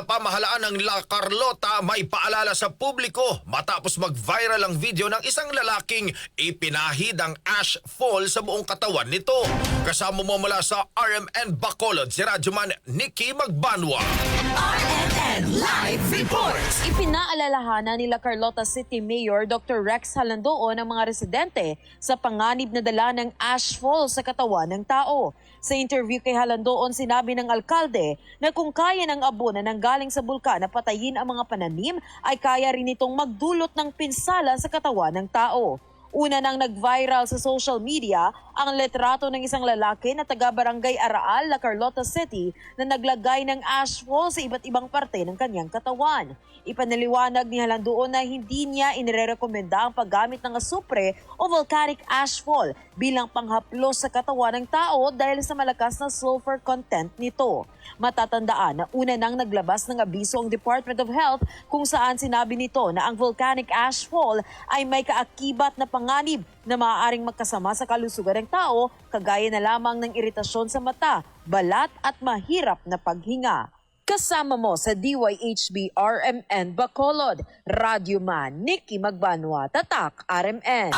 ng pamahalaan ng La Carlota may paalala sa publiko matapos mag-viral ang video ng isang lalaking ipinahid ang ash fall sa buong katawan nito. Kasama mo mula sa RMN Bacolod si Radyoman Nikki Magbanwa. Live Reports. Ipinaalalahanan nila Carlota City Mayor Dr. Rex Halandoon ang mga residente sa panganib na dala ng ash fall sa katawan ng tao. Sa interview kay Halandoon, sinabi ng alkalde na kung kaya ng abo na nanggaling sa bulkan na patayin ang mga pananim, ay kaya rin itong magdulot ng pinsala sa katawan ng tao. Una nang nag-viral sa social media ang letrato ng isang lalaki na taga Barangay Araal, La Carlota City na naglagay ng ashfall sa iba't ibang parte ng kanyang katawan. Ipanaliwanag ni Halandoon na hindi niya inirekomenda ang paggamit ng asupre o volcanic ashfall bilang panghaplos sa katawan ng tao dahil sa malakas na sulfur content nito. Matatandaan na una nang naglabas ng abiso ang Department of Health kung saan sinabi nito na ang volcanic ashfall ay may kaakibat na panganib na maaaring magkasama sa kalusugan ng tao, kagaya na lamang ng iritasyon sa mata, balat at mahirap na paghinga. Kasama mo sa DYHB RMN Bacolod, Radyo Man, Nikki Magbanwa, Tatak RMN.